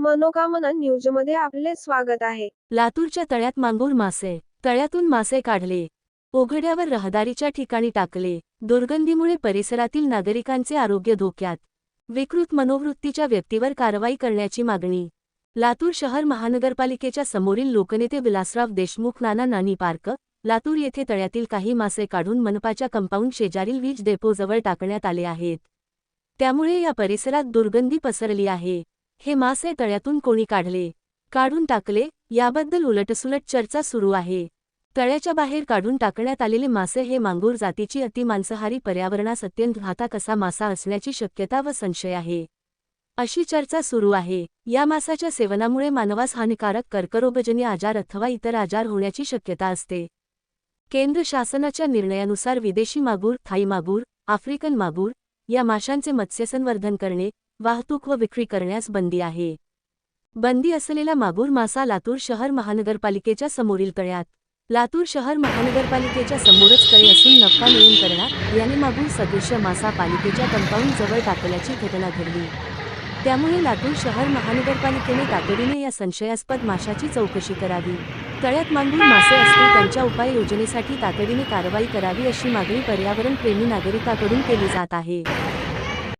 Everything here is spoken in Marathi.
मनोकामना न्यूजमध्ये आपले स्वागत आहे. लातूरच्या तळ्यात मांगूर मासे तळ्यातून मासे काढले. ओघड्यावर रहदारीच्या ठिकाणी टाकले. दुर्गंधीमुळे परिसरातील नागरिकांचे आरोग्य धोक्यात. विकृत मनोवृत्तीच्या व्यक्तीवर कारवाई करण्याची मागणी. लातूर शहर महानगरपालिकेच्या समोरील लोकनेते विलासराव देशमुख नाना नानी पार्क लातूर येथे तळ्यातील काही मासे काढून मनपाच्या कंपाऊंड शेजारील वीज डेपोजवळ टाकण्यात आले आहेत. त्यामुळे या परिसरात दुर्गंधी पसरली आहे. हे मासे तळ्यातून कोणी काढले? काढून टाकले? याबद्दल उलटसुलट चर्चा सुरू आहे. तळ्याच्या बाहेर काढून टाकण्यात आलेले मासे हे मांगूर जातीची अतिमांसाहारी पर्यावरणास अत्यंत घातक असा मासा असण्याची शक्यता व संशय आहे. अशी चर्चा सुरू आहे. या मासाच्या सेवनामुळे मानवास हानिकारक कर्करोगजन्य आजार अथवा इतर आजार होण्याची शक्यता असते. केंद्र शासनाच्या निर्णयानुसार विदेशी मागूर थाई मागूर आफ्रिकन मागूर या माशांचे मत्स्यसंवर्धन करणे वाहतूक व विक्री करण्यास बंदी आहे. बंदी असलेला मागूर मासा लातूर शहर महानगरपालिकेच्या समोरील तळ्यात. लातूर शहर महानगरपालिकेच्या समोरच तळे असून नफा नियंत्रणात याने मागूर सदृश्य मासा पालिकेच्या कंपाऊंड जवळ टाकल्याची घटना घडली. त्यामुळे लातूर शहर महानगरपालिकेने तातडीने या संशयास्पद माशाची चौकशी करावी. तळ्यात मांडून मासे असतील त्यांच्या उपाययोजनेसाठी तातडीने कारवाई करावी अशी मागणी पर्यावरण प्रेमी नागरिकांकडून केली जात आहे.